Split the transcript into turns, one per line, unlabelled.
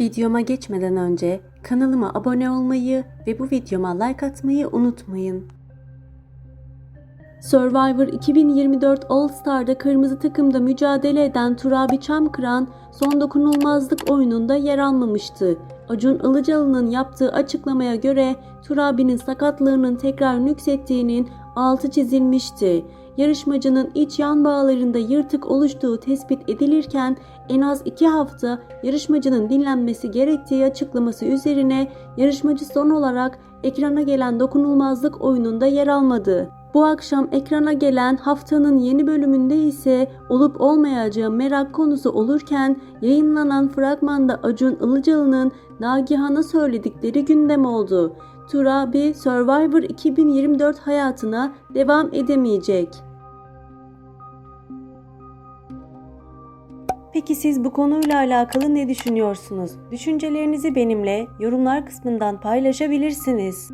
Videoma geçmeden önce kanalıma abone olmayı ve bu videoma like atmayı unutmayın. Survivor 2024 All Star'da kırmızı takımda mücadele eden Turabi Çamkıran son dokunulmazlık oyununda yer almamıştı. Acun Ilıcalı'nın yaptığı açıklamaya göre Turabi'nin sakatlığının tekrar nüksettiğinin altı çizilmişti. Yarışmacının iç yan bağlarında yırtık oluştuğu tespit edilirken en az 2 hafta yarışmacının dinlenmesi gerektiği açıklaması üzerine yarışmacı son olarak ekrana gelen dokunulmazlık oyununda yer almadı. Bu akşam ekrana gelen haftanın yeni bölümünde ise olup olmayacağı merak konusu olurken yayınlanan fragmanda Acun Ilıcalı'nın Nagihan'a söyledikleri gündem oldu. Turabi Survivor 2024 hayatına devam edemeyecek. Peki siz bu konuyla alakalı ne düşünüyorsunuz? Düşüncelerinizi benimle yorumlar kısmından paylaşabilirsiniz.